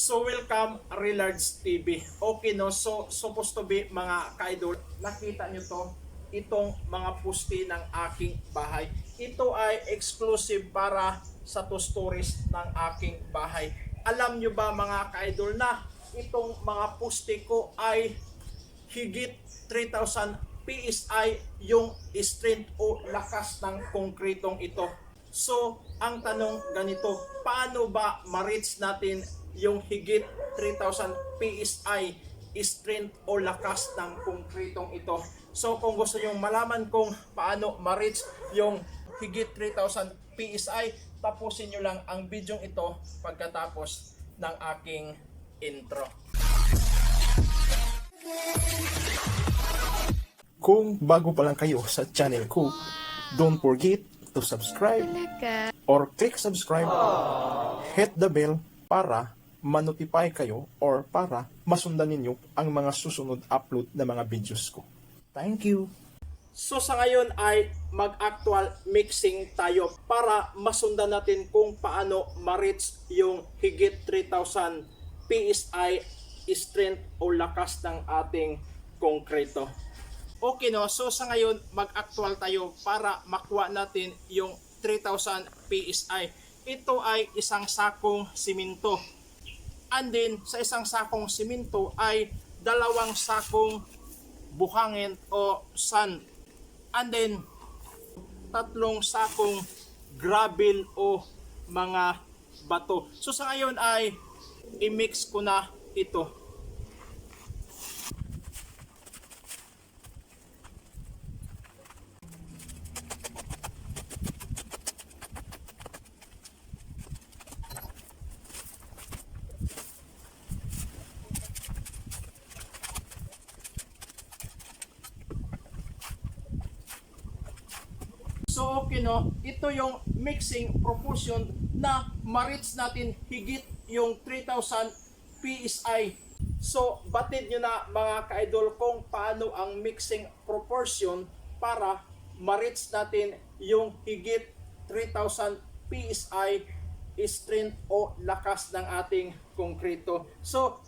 So welcome Relards TV. Okay no, so supposed to be mga ka-idol, nakita nyo to, itong mga pusti ng aking bahay. Ito ay exclusive para sa two stories ng aking bahay. Alam nyo ba mga ka-idol na itong mga pusti ko ay higit 3,000 PSI yung strength o lakas ng konkretong ito. So, ang tanong ganito, paano ba ma-reach natin yung higit 3,000 PSI strength o lakas ng konkretong ito? So, kung gusto nyo malaman kung paano ma-reach yung higit 3,000 PSI, tapusin nyo lang ang video ito pagkatapos ng aking intro. Kung bago pa lang kayo sa channel ko, don't forget to subscribe or click subscribe, hit the bell para manotify kayo or para masundan ninyo ang mga susunod upload na mga videos ko. Thank you! So sa ngayon ay mag-actual mixing tayo para masundan natin kung paano ma-reach yung higit 3,000 PSI strength o lakas ng ating konkreto. Okay no, so sa ngayon mag-actual tayo para makuha natin yung 3,000 PSI. Ito ay isang sakong siminto. And then sa isang sakong siminto ay dalawang sakong buhangin o sand. And then tatlong sakong gravel o mga bato. So sa ngayon ay i-mix ko na ito. So okay no, ito yung mixing proportion na ma-reach natin higit yung 3,000 PSI. So batid nyo na mga ka-idol kung paano ang mixing proportion para ma-reach natin yung higit 3,000 PSI strength o lakas ng ating konkreto. So